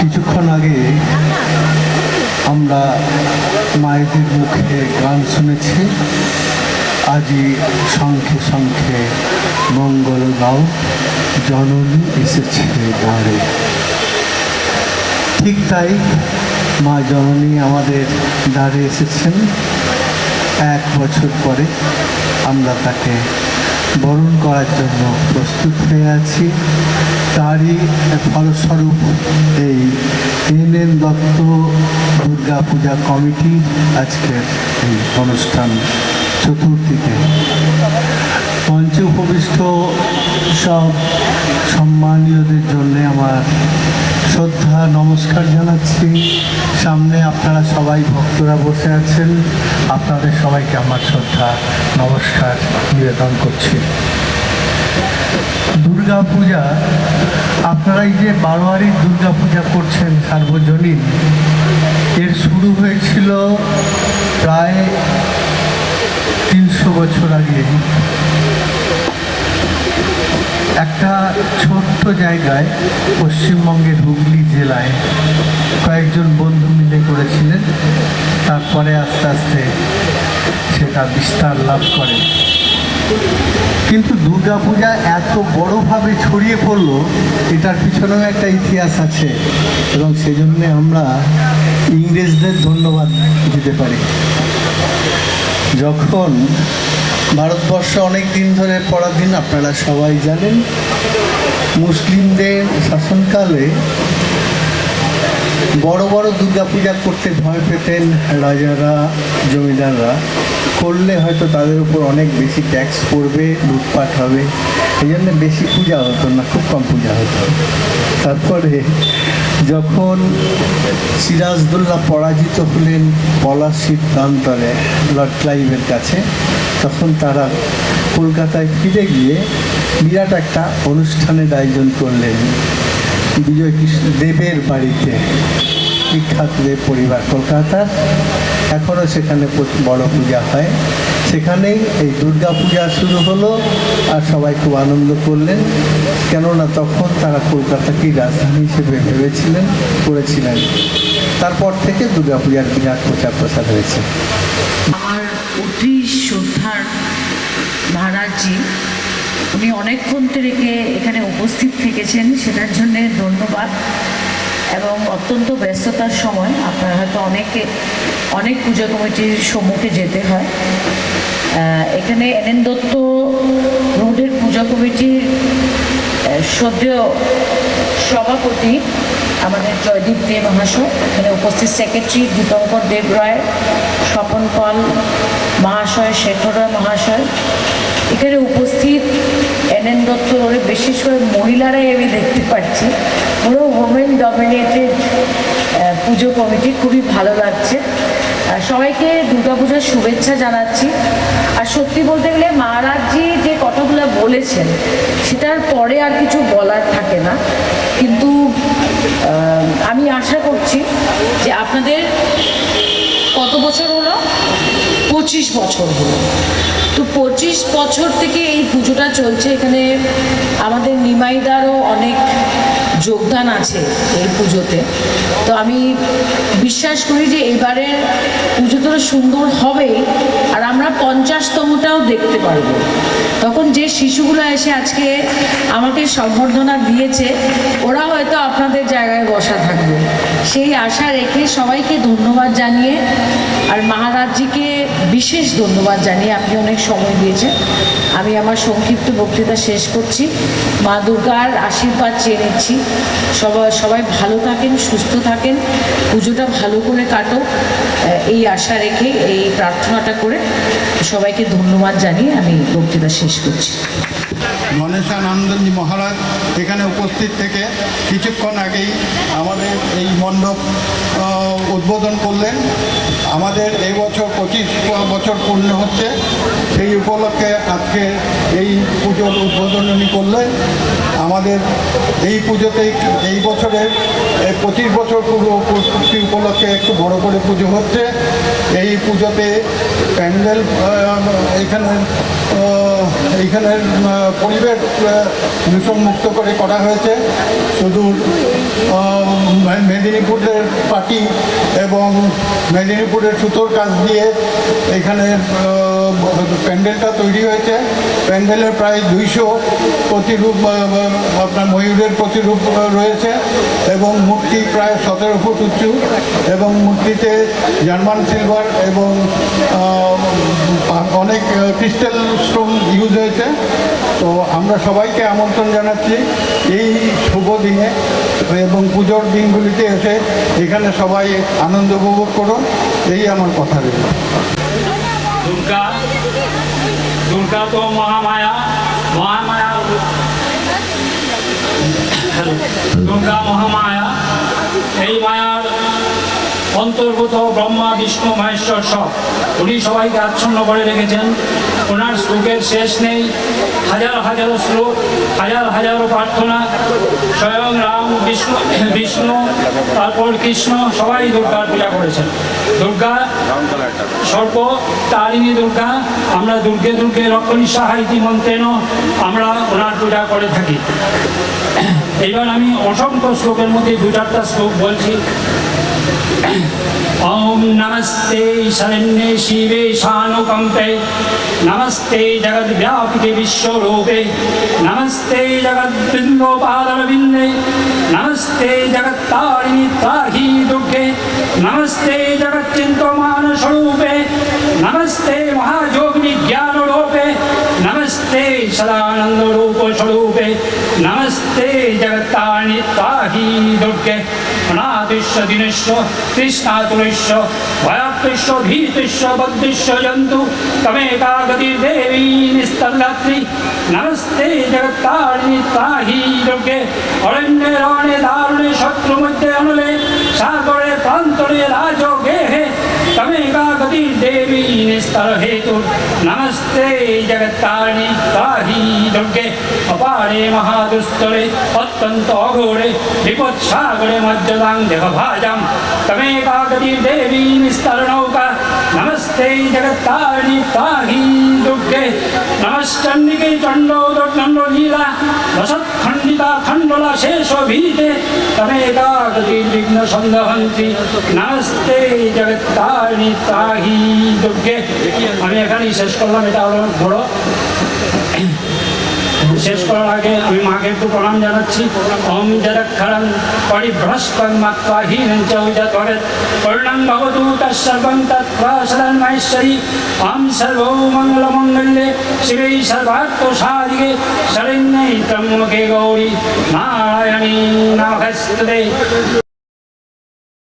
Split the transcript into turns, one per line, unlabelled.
কিছুক্ষণ আগে আমরা মায়েদের মুখে গান শুনেছি। আজই শঙ্খে শঙ্খে মঙ্গল গাও, জননী এসেছে দ্বারে। ঠিক তাই মা জননী আমাদের দাঁড়ে এসেছেন। এক বছর পরে আমরা তাকে বরণ করার জন্য প্রস্তুত হয়ে আছি। তারই ফলস্বরূপ এই N N Dutta Durga Puja committee আজকের এই অনুষ্ঠান মঞ্চে উপবিষ্ট সব সম্মানীয়দের জন্য আমার শ্রদ্ধা, নমস্কার জানাচ্ছি। সামনে আপনারা সবাই ভক্তরা বসে আছেন। আপনাদের সবাইকে আমার শ্রদ্ধা, নমস্কার নিবেদন করছি। দুর্গা পূজা আপনারা এই যে বারোয়ারি দুর্গা পূজা করছেন সার্বজনীন, এর শুরু হয়েছিল প্রায় তিনশো বছর আগে। একটা ছোট্ট জায়গায় পশ্চিমবঙ্গের হুগলি জেলায় কয়েকজন বন্ধু মিলে করেছিলেন, তারপরে আস্তে আস্তে সেটা বিস্তার লাভ করে। কিন্তু দুর্গাপূজা এত বড়োভাবে ছড়িয়ে পড়ল, এটার পিছনেও একটা ইতিহাস আছে। এবং সেজন্য আমরা ইংরেজদের ধন্যবাদ দিতে পারি। যখন ভারতবর্ষ অনেক দিন ধরে পরাধীন আপনারা সবাই জানেন, মুসলিমদের শাসনকালে বড় বড় দুর্গাপূজা করতে ভয় পেতেন রাজারা, জমিদাররা। করলে হয়তো তাদের উপর অনেক বেশি ট্যাক্স পড়বে, লুটপাট হবে। এই জন্য বেশি পূজা হতো না, খুব কম পূজা হতো। তারপরে যখন সিরাজদৌল্লা পরাজিত হলেন পলাশির প্রান্তরে লর্ড ক্লাইভের কাছে, তখন তারা কলকাতায় ফিরে গিয়ে বিরাট একটা অনুষ্ঠানের আয়োজন করলেন। বিজয় কৃষ্ণ দেবের বাড়িতে বিখ্যাত দেব পরিবার কলকাতার এখনও সেখানে বড় পূজা হয়। সেখানেই এই দুর্গা পূজা শুরু হলো আর সবাই খুব আনন্দ করলেন। কেননা তখন তারা কলকাতাকেই রাজধানী হিসেবে ভেবেছিলেন, করেছিলেন। তারপর থেকে দুর্গা পূজার বিরাট প্রচার প্রসার হয়েছে।
আমার অতি শ্রদ্ধার মহারাজজি উনি অনেকক্ষণ থেকে এখানে উপস্থিত থেকেছেন, সেটার জন্যে ধন্যবাদ। এবং অত্যন্ত ব্যস্ততার সময় আপনার হয়তো অনেকে, অনেক পুজো কমিটির সম্মুখে যেতে হয়। এখানে এনএন দত্ত রোডের পূজা কমিটির সদ্য সভাপতি আমাদের জয়দীপ দে মহাশয়, এখানে উপস্থিত সেক্রেটারি দীপঙ্কর দেব রায়, স্বপন পাল মহাশয়, শেখরা মহাশয়। এখানে উপস্থিত এন এন দত্ত রোডে বিশেষ করে মহিলারাই আমি দেখতে পাচ্ছি। পুরো হোমেন ডমিনেটেড পুজো কমিটি, খুবই ভালো লাগছে। সবাইকে দুর্গাপূজার শুভেচ্ছা জানাচ্ছি। আর সত্যি বলতে গেলে মহারাজজি যে কথাগুলো বলেছেন, সেটার পরে আর কিছু বলার থাকে না। কিন্তু আমি আশা করছি যে আপনাদের কত বছর হলো? পঁচিশ বছর হলো। তো পঁচিশ বছর থেকে এই পুজোটা চলছে। এখানে আমাদের নিমাইদারও অনেক যোগদান আছে এই পুজোতে। তো আমি বিশ্বাস করি যে এবারের পুজো তো সুন্দর হবে আর আমরা পঞ্চাশতমটাও দেখতে পারব। তখন যে শিশুগুলো এসে আজকে আমাকে সম্বর্ধনা দিয়েছে ওরা হয়তো আপনাদের জায়গায় বসা থাকবে। সেই আশা রেখে সবাইকে ধন্যবাদ জানিয়ে আর মহারাজজিকে বিশেষ ধন্যবাদ জানিয়ে আপনি অনেক সময় দিয়েছেন। আমি আমার সংক্ষিপ্ত বক্তৃতা শেষ করছি। মা দুর্গার আশীর্বাদ চেয়ে নিচ্ছি। সবাই সবাই ভালো থাকেন, সুস্থ থাকেন। পুজোটা ভালো করে কাটো। এই আশা রেখে এই প্রার্থনাটা করে সবাইকে ধন্যবাদ জানিয়ে আমি বক্তৃতা শেষ করছি।
গণেশানন্দজি মহারাজ এখানে উপস্থিত থেকে কিছুক্ষণ আগেই আমাদের এই মণ্ডপ উদ্বোধন করলেন। আমাদের এই বছর পঁচিশ বছর পূর্ণ হচ্ছে। সেই উপলক্ষে আজকে এই পুজোর উদ্বোধন উনি করলেন। আমাদের এই পুজোতেই এই বছরের পঁচিশ বছর পুরো উপলক্ষে একটু বড় করে পুজো হচ্ছে। এই পুজোতে প্যান্ডেল এখানে এইখানের আহ, পরিবেশ দূষণ মুক্ত করে করা হয়েছে। শুধু মেদিনীপুরের পার্টি এবং মেদিনীপুরের সুতোর কাজ দিয়ে এখানে প্যান্ডেলটা তৈরি হয়েছে। প্যান্ডেলের প্রায় দুইশো প্রতিরূপ আপনার ময়ূরের প্রতিরূপ রয়েছে এবং মূর্তি প্রায় সতেরো ফুট উঁচু এবং মূর্তিতে জার্মান সিলভার এবং অনেক ক্রিস্টাল স্টোন ইউজ হয়েছে। তো আমরা সবাইকে আমন্ত্রণ জানাচ্ছি এই শুভ দিনে এবং পুজোর দিনগুলিতে এসে এখানে সবাই আনন্দ উপভোগ করুন। এই আমার কথা রইল।
দুর্গা দুর্গা তো মহামায়া মহামায়া। দুর্গা মহামায়া এই মায়ার অন্তর্গত ব্রহ্মা, বিষ্ণু, মহেশ্বর সব। উনি সবাইকে আচ্ছন্ন করে রেখেছেন। ওনার শ্লোকের শেষ নেই। হাজার হাজারো শ্লোক, হাজার হাজারো প্রার্থনা। স্বয়ং রাম, বিষ্ণু বিষ্ণু, তারপর কৃষ্ণ, সবাই দুর্গার পূজা করেছেন। দুর্গা সর্ব তারিণী দুর্গা, আমরা দুর্গে দুর্গে রক্ষণী সাহায্যী মন্ত্রেন আমরা ওনার পূজা করে থাকি। এবার আমি অসংখ্য শ্লোকের মধ্যে দু চারটা শ্লোক বলছি। ॐ नमस्ते शरण्ये शिवे शानुकम्पे नमस्ते जगद्व्यापिके विश्वरूपे नमस्ते जगद्बिन्दोपादरविन्दे नमस्ते जगत्तारिणि त्राहि दुर्गे नमस्ते जगच्चिन्तमानस्वरूपे नमस्ते महायोगिनि ज्ञानरूपे नमस्ते सदानन्दरूपस्वरूपे नमस्ते जगत्तारिणि त्राहि दुर्गे অনাথিষ্য দিনেশ্য তৃষ্ণাতুরেশ্য ভয়াত্রিশ্য ভীতিশ্য বদ্ধিশ্য জন্তু তমেকাগতি দেবী নিস্তল্লাত্রি নমস্তে জগত্তারিণী তাহি দুর্গে অরণ্যে রণে দারুণে শত্রু মধ্যে তমেকা গতি দেবী নিস্তর হেতু নমস্তে জগত্তারিণী ত্রাহি দুর্গে অপারে মহাদুস্তরে অত্যন্ত অঘোরে বিপদ সাগরে মজ্জদাং দেহভাজাম নমশ্চন্ডিকে চণ্ড দণ্ড লীলা রসৎখণ্ডিতা খণ্ডলা শেষ ভীতে তমেকা গতি বিঘ্ন সন্দহন্তি নমস্তে জগত্তারিণী ত্রাহি দুর্গে আমি এখানেই শেষ করলাম, এটা হলো বড়। শেষ করার আগে আমি মাকে একটু প্রণাম জানাচ্ছি। ওম জরক্ষরং পরিভ্রষ্টং মাত্রা হীনং চ উজতরেত পূর্ণং ভবতু তৎসর্বং তৎপ্রসাদন মহেশ্বরী ওম সর্বো মঙ্গলমঙ্গলে শিবে সর্বার্থ সাধিকে শরণ্যে ত্রম্বকে গৌরী। নারায়ণী নমস্তে